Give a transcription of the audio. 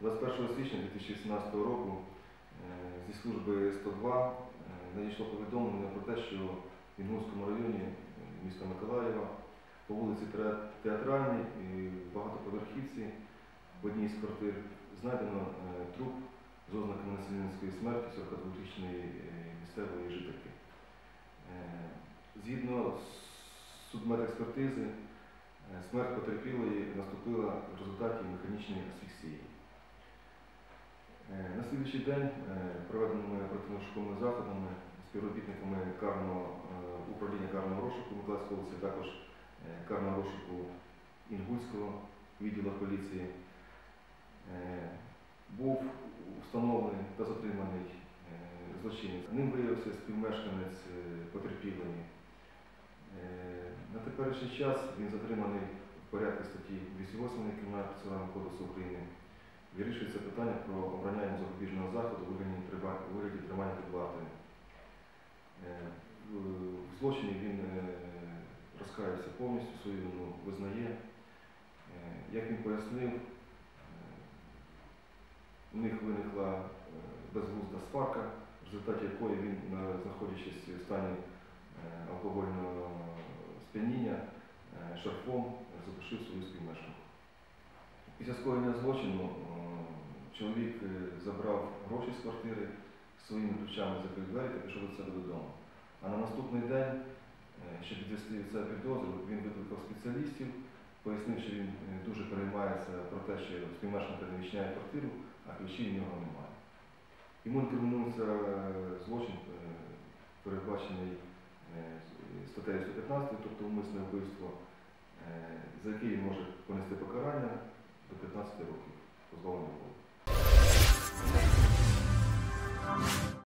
21 січня 2017 року е, зі служби 102 е, надійшло повідомлення про те, що в Інгульському районі е, міста Миколаєва по вулиці Театральній і багатоповерхівці в одній з квартир знайдено труп з ознаками насильницької смерті 42-річної е, місцевої жительки. Е, Згідно з судмедекспертизи, смерть потерпілої наступила в результаті механічної асфіксії. Е, На слідуючий день е, проведеними оперативно-шуковими заходами співробітниками карного е, управління карного розшуку Миколаївської області, також карного розшуку Інгульського відділу поліції був встановлений та затриманий злочинець. Ним виявився співмешканець потерпілої. На теперішній час він затриманий в порядку статті 208 Кримінального процесуального кодексу України. Вирішується питання про обрання йому запобіжного заходу у вигляді тримання під вартою. Е, в- злочині він е, розкаявся повністю, свою вину визнає. Е, Як він пояснив, у них виникла безглузда сварка, в результаті якої він, знаходячись в стані алкогольного сп'яніння, шарфом задушив свою співмешканку. Після скоєння злочину чоловік е, забрав гроші з квартири, своїми ключами закрив двері та пішов до себе додому. А на наступний день, е, щоб підвести від себе підозру, він викликав спеціалістів, пояснив, що він е, дуже переймається про те, що співмешканка не відчиняє квартиру, а ключів в нього немає. Йому інкримінується злочин, передбачений статтею 115, тобто умисне вбивство, за який він може понести покарання до 15 років позбавлення волі.